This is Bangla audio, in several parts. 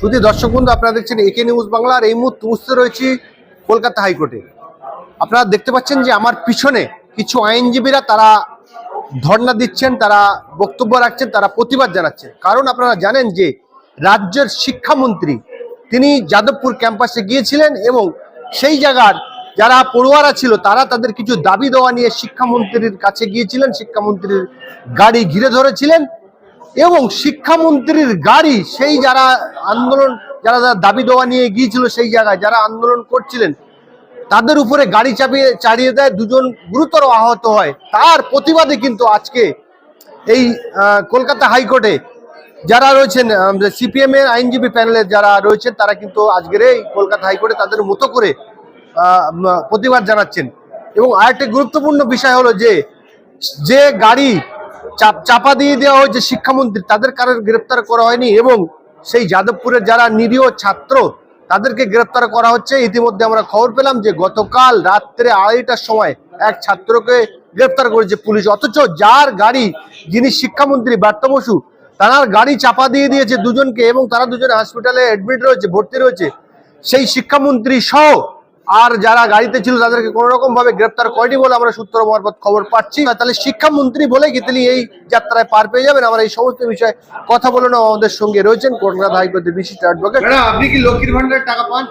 শুধু দর্শক বন্ধু, আপনারা দেখছেন একে নিউজ বাংলার এই মুহূর্তে উপস্থিত রয়েছি কলকাতা হাইকোর্টে। আপনারা দেখতে পাচ্ছেন যে আমার পিছনে কিছু আইনজীবীরা তারা ধর্ণা দিচ্ছেন, তারা বক্তব্য রাখছেন, তারা প্রতিবাদ জানাচ্ছেন। কারণ আপনারা জানেন যে রাজ্যের শিক্ষামন্ত্রী, তিনি যাদবপুর ক্যাম্পাসে গিয়েছিলেন এবং সেই জায়গার যারা পড়ুয়ারা ছিল, তারা তাদের কিছু দাবি দেওয়া নিয়ে শিক্ষামন্ত্রীর কাছে গিয়েছিলেন, শিক্ষামন্ত্রীর গাড়ি ঘিরে ধরেছিলেন। এবং শিক্ষামন্ত্রীর গাড়ি, সেই যারা আন্দোলন, যারা যারা দাবি দেওয়া নিয়ে গিয়েছিল সেই জায়গায় যারা আন্দোলন করছিলেন, তাদের উপরে গাড়ি চাপিয়ে চালিয়ে দেয়, দুজন গুরুতর আহত হয়। তার প্রতিবাদে কিন্তু আজকে এই কলকাতা হাইকোর্টে যারা রয়েছেন সিপিএম এর আইনজীবী প্যানেলের যারা রয়েছেন, তারা কিন্তু আজকের এই কলকাতা হাইকোর্টে তাদের মতো করে প্রতিবাদ জানাচ্ছেন। এবং আরেকটি গুরুত্বপূর্ণ বিষয় হলো যে যে গাড়ি চাপ- দিয়ে দেওয়া হয়েছে শিক্ষামন্ত্রী, তাদের কারোর গ্রেপ্তার করা হয়নি এবং সেই যাদবপুরের যারা নিরীহ ছাত্র, তাদেরকে গ্রেপ্তার করা হচ্ছে। ইতিমধ্যে আমরা খবর পেলাম যে গতকাল রাত্রে আড়াইটার সময় এক ছাত্রকে গ্রেপ্তার করেছে পুলিশ। অথচ যার গাড়ি, যিনি শিক্ষামন্ত্রী ব্যর্থ বসু, তার গাড়ি চাপা দিয়ে দিয়েছে দুজনকে এবং তারা দুজনে হসপিটালে অ্যাডমিট রয়েছে, ভর্তি রয়েছে। সেই শিক্ষামন্ত্রী সহ আর যারা গাড়িতে ছিল তাদেরকে কোনো রকম ভাবে গ্রেপ্তার করেনি বলে আমরা সূত্র মারফত খবর পাচ্ছি। তাহলে শিক্ষামন্ত্রী বলে কি তিনি এই যাত্রায় পার পেয়ে যাবেন? আমরা এই সমস্ত বিষয়ে কথা বলে নেওয়া আমাদের সঙ্গে রয়েছেন কলকাতা হাইকোর্টের বিশিষ্ট অ্যাডভোকেট আপনি কি লক্ষ্মীর ভান্ডারের টাকা পান?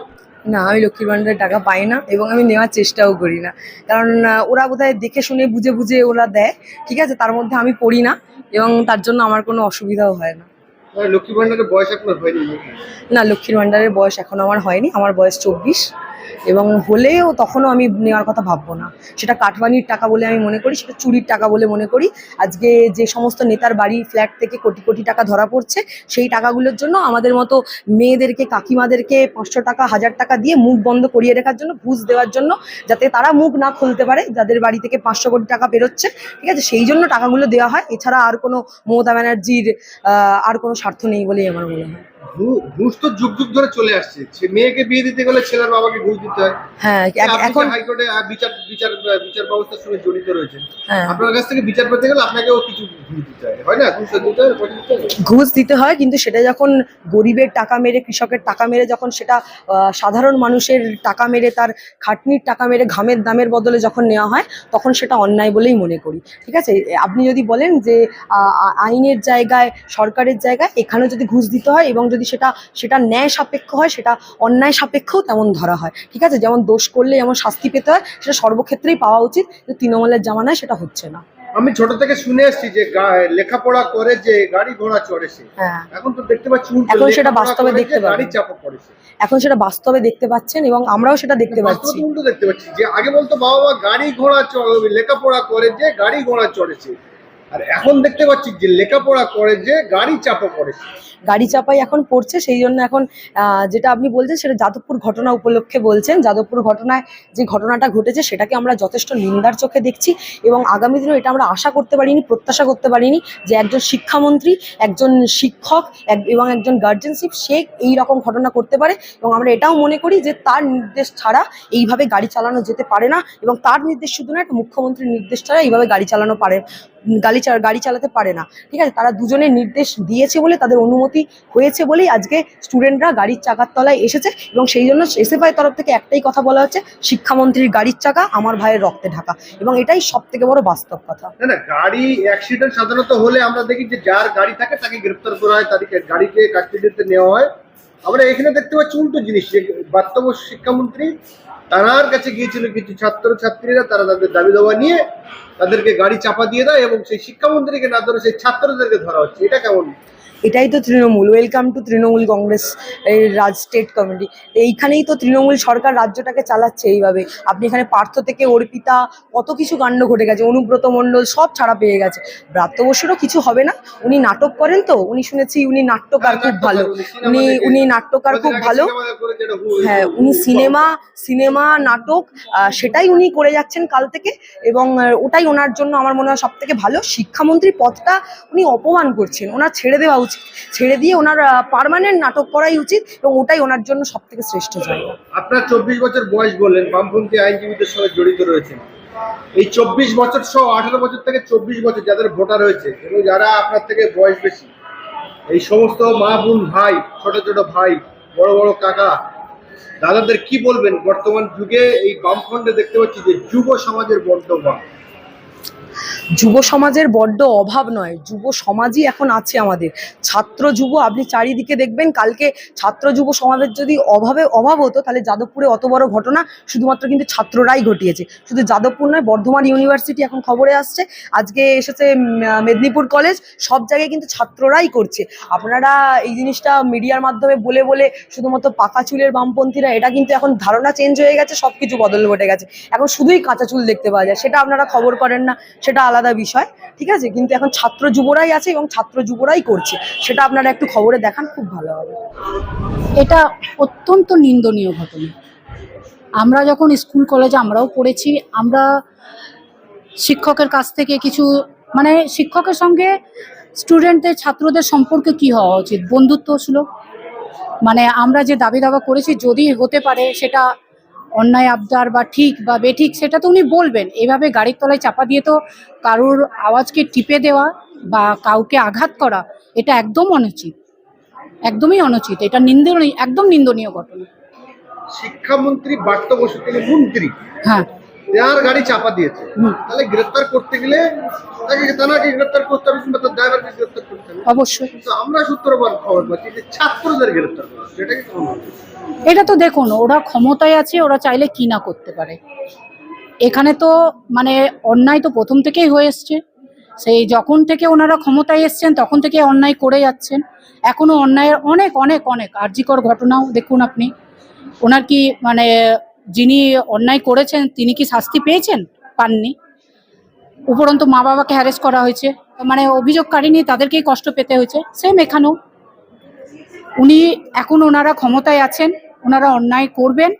না আমি লক্ষ্মীর ভান্ডারের টাকা পাই না এবং আমি নেওয়ার চেষ্টাও করি না। কারণ ওরা বোধহয় দেখে শুনে বুঝে বুঝে ওরা দেয়। ঠিক আছে তার মধ্যে আমি পড়ি না এবং তার জন্য আমার কোনো অসুবিধাও হয় না। লক্ষ্মীর ভান্ডারের বয়স আপনার হয়নি? না লক্ষ্মীর ভান্ডারের বয়স এখনও আমার হয়নি। আমার বয়স চব্বিশ। এবং হলেও তখনও আমি নেওয়ার কথা ভাববো না। সেটা কাটবানির টাকা বলে আমি মনে করি, সেটা চুরির টাকা বলে মনে করি। আজকে যে সমস্ত নেতার বাড়ি ফ্ল্যাট থেকে কোটি কোটি টাকা ধরা পড়ছে, সেই টাকাগুলোর জন্য আমাদের মতো মেয়েদেরকে, কাকিমাদেরকে পাঁচশো টাকা, হাজার টাকা দিয়ে মুখ বন্ধ করিয়ে রাখার জন্য, ঘুষ দেওয়ার জন্য, যাতে তারা মুখ না খুলতে পারে, যাদের বাড়ি থেকে পাঁচশো কোটি টাকা বেরোচ্ছে, ঠিক আছে? সেই জন্য টাকাগুলো দেওয়া হয়। এছাড়া আর কোনো মমতা ব্যানার্জির আর কোনো স্বার্থ নেই বলেই আমার মনে হয়। ঘুষ তো যুগ যুগ ধরে চলে আসছে। সে মেয়েকে বিয়ে দিতে গেলে ছেলের বাবাকে ঘুষ দিতে হয়। হ্যাঁ এখন হাইকোর্টে বিচার বিচার বিচার ব্যবস্থার সঙ্গে জড়িত রয়েছেন হ্যাঁ। আপনার কাছ থেকে বিচার পেতে গেলে আপনাকেও কিছু ঘুষ দিতে হয়। ঘুষ দিতে হয় কিন্তু সেটা যখন গরিবের টাকা মেরে, কৃষকের টাকা মেরে, যখন সেটা সাধারণ মানুষের টাকা মেরে, তার খাটনির টাকা মেরে, ঘামের দামের বদলে যখন নেওয়া হয়, তখন সেটা অন্যায় বলেই মনে করি। ঠিক আছে? আপনি যদি বলেন যে আইনের জায়গায়, সরকারের জায়গায় এখানে যদি ঘুষ দিতে হয় এবং যদি সেটা সেটা ন্যায় সাপেক্ষ হয়, সেটা অন্যায় সাপেক্ষও তেমন ধরা হয়। ঠিক আছে? যেমন দোষ করলে, যেমন শাস্তি পেতে হয়, সেটা সর্বক্ষেত্রেই পাওয়া উচিত তৃণমূলের জামানায় সেটা হচ্ছে না। আমি ছোট থেকে শুনে এসেছি যে লেখাপড়া করে যে গাড়ি ঘোড়া চড়েছে হ্যাঁ। এখন তো দেখতে পাচ্ছি এখন সেটা বাস্তবে দেখতে। গাড়ি চাপা পড়েছে এখন সেটা বাস্তবে দেখতে পাচ্ছেন এবং আমরাও সেটা দেখতে পাচ্ছি। উল্টো দেখতে পাচ্ছি। যে আগে বলতো বাবা মা গাড়ি ঘোড়া লেখাপড়া করে যে গাড়ি ঘোড়া চড়েছে আর এখন দেখতে পাচ্ছি যে লেখাপড়া করে যে গাড়ি চাপা পড়েছে গাড়ি চাপাই এখন পড়ছে, সেই জন্য এখন যেটা আপনি বলছেন সেটা যাদবপুর ঘটনা উপলক্ষে বলছেন। যাদবপুর ঘটনায় যে ঘটনাটা ঘটেছে সেটাকে আমরা যথেষ্ট নিন্দার চোখে দেখছি এবং আগামী দিনেও এটা আমরা আশা করতে পারিনি, প্রত্যাশা করতে পারিনি যে একজন শিক্ষামন্ত্রী, একজন শিক্ষক এবং একজন গার্জেনশিপ সে এই রকম ঘটনা করতে পারে এবং আমরা এটাও মনে করি যে তার নির্দেশ ছাড়া এইভাবে গাড়ি চালানো যেতে পারে না এবং তার নির্দেশ শুধু না, একটা মুখ্যমন্ত্রীর নির্দেশ ছাড়া এইভাবে গাড়ি চালানো পারে গাড়ি গাড়ি চালাতে পারে না। ঠিক আছে? তারা দুজনে নির্দেশ দিয়েছে বলে তাদের অনুমতি হয়েছে বলেই আজকে স্টুডেন্টরা গাড়ির চাকার তলায় এসেছে এবং সেই জন্য এসএফআই তরফ থেকে একটাই কথা বলা হচ্ছে, শিক্ষামন্ত্রীর গাড়ির চাকা আমার ভাইয়ের রক্তে ঢাকা। এবং এটাই সব থেকে বড় বাস্তব কথা। না না, গাড়ি অ্যাক্সিডেন্ট সাধারণত হলে আমরা দেখি যে যার গাড়ি থাকে তাকে গ্রেফতার করা হয়, তাদেরকে গাড়িকে কাস্টডিতে নেওয়া হয়। আমরা এখানে দেখতে পাচ্ছি উল্টো জিনিস বাস্তব শিক্ষামন্ত্রী তার কাছে গিয়েছিল কিছু ছাত্র ছাত্রীরা তারা তাদের দাবি দাবা নিয়ে তাদেরকে গাড়ি চাপা দিয়ে দেয় এবং সেই শিক্ষামন্ত্রীকে না ধরে সেই ছাত্রদেরকে ধরা হচ্ছে। এটা কেমন এটাই তো Trinamool. Welcome to Trinamool Congress Raj state committee এইখানেই তো তৃণমূল সরকার রাজ্যটাকে চালাচ্ছে এইভাবে। আপনি এখানে পার্থ থেকে অর্পিতা, কত কিছু কাণ্ড ঘটে গেছে, অনুব্রত মণ্ডল সব ছাড়া পেয়ে গেছে। ব্রাত্য বসুরও কিছু হবে না, উনি নাটক করেন তো, উনি শুনেছি উনি নাট্যকার খুব ভালো। উনি উনি নাট্যকার খুব ভালো। হ্যাঁ উনি সিনেমা সিনেমা, নাটক সেটাই উনি করে যাচ্ছেন কাল থেকে এবং ওটাই ওনার জন্য আমার মনে হয় সব থেকে ভালো। শিক্ষামন্ত্রী পদটা উনি অপমান করছেন, ওনার ছেড়ে দেওয়া উচিত। ছেড়ে দিয়ে ওনার পার্মানেন্ট নাটক করাই উচিত এবং ওটাই ওনার জন্য সব থেকে শ্রেষ্ঠ জায়গা। আপনার চব্বিশ বছর বয়স বললেন, বামপন্থী আইনজীবীদের সঙ্গে জড়িত রয়েছেন। এই চব্বিশ বছর সহ আঠারো বছর থেকে চব্বিশ বছর যাদের ভোটার হয়েছে এবং যারা আপনার থেকে বয়স বেশি, এই সমস্ত মা বোন ভাই, ছোট ছোট ভাই, বড় বড় কাকা, দাদাদের কি বলবেন? বর্তমান যুগে এই বামফ্রন্টে দেখতে পাচ্ছি যে যুব সমাজের বড্ড বা যুব সমাজের বড্ড অভাব নয়, যুব সমাজই এখন আছে আমাদের। ছাত্র যুব, আপনি চারিদিকে দেখবেন, কালকে ছাত্র যুব সমাজের যদি অভাবে অভাব হতো, তাহলে যাদবপুরে অত বড় ঘটনা শুধুমাত্র কিন্তু ছাত্ররাই ঘটিয়েছে। শুধু যাদবপুর নয়, বর্ধমান ইউনিভার্সিটি এখন খবরে আসছে। আজকে এসেছে মেদিনীপুর কলেজ, সব জায়গায় কিন্তু ছাত্ররাই করছে। আপনারা এই জিনিসটা মিডিয়ার মাধ্যমে বলে বলে শুধুমাত্র পাকা চুলের বামপন্থীরা, এটা কিন্তু এখন ধারণা চেঞ্জ হয়ে গেছে সব কিছু বদল ঘটে গেছে। এখন শুধুই কাঁচা চুল দেখতে পাওয়া যায়, সেটা আপনারা খবর করেন না, সেটা আলাদা বিষয়, ঠিক আছে? কিন্তু এখন ছাত্র যুবরাই আছে এবং ছাত্র যুবরাই করছে। সেটা আপনারা একটু খবরে দেখান, খুব ভালো হবে। এটা অত্যন্ত নিন্দনীয় ঘটনা। আমরা যখন স্কুল কলেজে আমরাও পড়েছি, আমরা শিক্ষকের কাছ থেকে কিছু মানে শিক্ষকের সঙ্গে স্টুডেন্টদের, ছাত্রদের সম্পর্কে কি হওয়া উচিত? বন্ধুত্ব ছিল। মানে আমরা যে দাবি দাবা করেছি, যদি হতে পারে, সেটা অন্যায় আবদার বা ঠিক বা বেঠিক সেটা তো উনি বলবেন। এভাবে গাড়ির তলায় চাপা দিয়ে তো কারোর আওয়াজকে টিপে দেওয়া বা কাউকে আঘাত করা এটা একদম অনুচিত। একদমই অনুচিত। এটা নিন্দনীয় একদম নিন্দনীয় ঘটনা। শিক্ষামন্ত্রী বার্তা বসু তিনি মন্ত্রী। হ্যাঁ। তার গাড়ি চাপা দিয়েছে। তাহলে গ্রেফতার করতে গেলে তাকে তাকে গ্রেফতার করতে হবে কিংবা তার ড্রাইভারকে গ্রেফতার করতে হবে। অবশ্যই। আমরা সূত্রবার খবর পাচ্ছি যে ছাত্রদের গ্রেফতার করা হচ্ছে। এটা তো দেখুন, ওরা ক্ষমতায় আছে, ওরা চাইলে কি না করতে পারে। এখানে তো মানে অন্যায় তো প্রথম থেকেই হয়ে এসছে। সেই যখন থেকে ওনারা ক্ষমতায় এসছেন, তখন থেকে অন্যায় করে যাচ্ছেন। এখনও অন্যায়ের অনেক অনেক অনেক আর্জিকর ঘটনাও দেখুন আপনি। ওনার কি মানে যিনি অন্যায় করেছেন, তিনি কি শাস্তি পেয়েছেন? পাননি। উপরন্তু মা বাবাকে হ্যারেস করা হয়েছে। মানে অভিযোগকারী নিয়ে তাদেরকেই কষ্ট পেতে হয়েছে। সেম এখানেও। উনি এখন ওনারা ক্ষমতায় আছেন, ওনারা অন্যায় করবেন,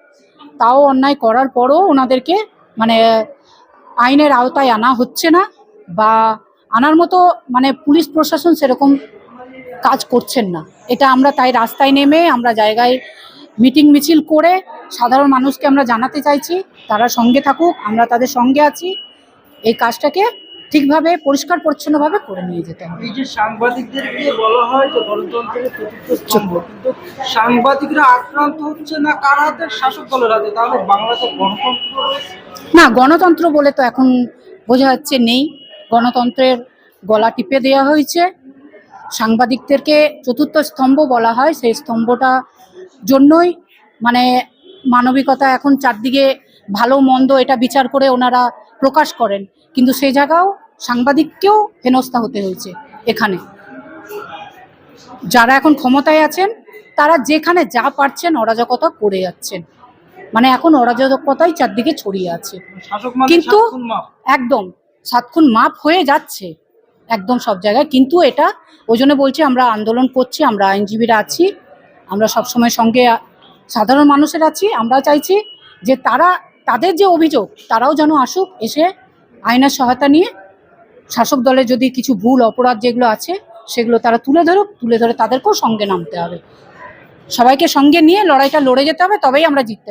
তাও অন্যায় করার পরও ওনাদেরকে মানে আইনের আওতায় আনা হচ্ছে না বা আনার মতো মানে পুলিশ প্রশাসন সেরকম কাজ করছেন না। এটা আমরা তাই রাস্তায় নেমে আমরা জায়গায় মিটিং মিছিল করে সাধারণ মানুষকে আমরা জানাতে চাইছি, তারা সঙ্গে থাকুক, আমরা তাদের সঙ্গে আছি। এই কাজটাকে ঠিকভাবে পরিষ্কার পরিচ্ছন্নভাবে করে নিয়ে যেতে হবে। এই যে সাংবাদিকদেরকে বলা হয় যে গণতন্ত্রের চতুর্থ স্তম্ভ কিন্তু সাংবাদিকরা আক্রান্ত হচ্ছে না? কার হাতে শাসক দলের হাতে তাহলে বাংলাতে গণতন্ত্র না গণতন্ত্র বলে তো এখন বোঝা যাচ্ছে নেই। গণতন্ত্রের গলা টিপে দেওয়া হয়েছে। সাংবাদিকদেরকে চতুর্থ স্তম্ভ বলা হয়। সেই স্তম্ভটা জন্যই মানে মানবিকতা এখন চারদিকে ভালো মন্দ এটা বিচার করে ওনারা প্রকাশ করেন। কিন্তু সেই জায়গাও সাংবাদিককেও হেনস্থা হতে হয়েছে এখানে। যারা এখন ক্ষমতায় আছেন তারা যেখানে যা পারছেন অরাজকতা করে যাচ্ছেন। মানে এখন অরাজকতাই চারদিকে ছড়িয়ে আছে। কিন্তু- একদম সাতক্ষণ মাপ হয়ে যাচ্ছে একদম সব জায়গায়। কিন্তু এটা ওই জন্য বলছি আমরা আন্দোলন করছি আমরা আইনজীবীরা আছি আমরা সবসময় সঙ্গে সাধারণ মানুষের আছি। আমরা চাইছি যে তারা তাদের যে অভিযোগ তারাও যেন আসুক এসে আইনের সহায়তা নিয়ে শাসক দলের যদি কিছু ভুল, অপরাধ যেগুলো আছে, সেগুলো তারা তুলে ধরুক, তুলে ধরে তাদেরকেও সঙ্গে নামতে হবে। সবাইকে সঙ্গে নিয়ে লড়াইটা লড়ে যেতে হবে, তবেই আমরা জিততে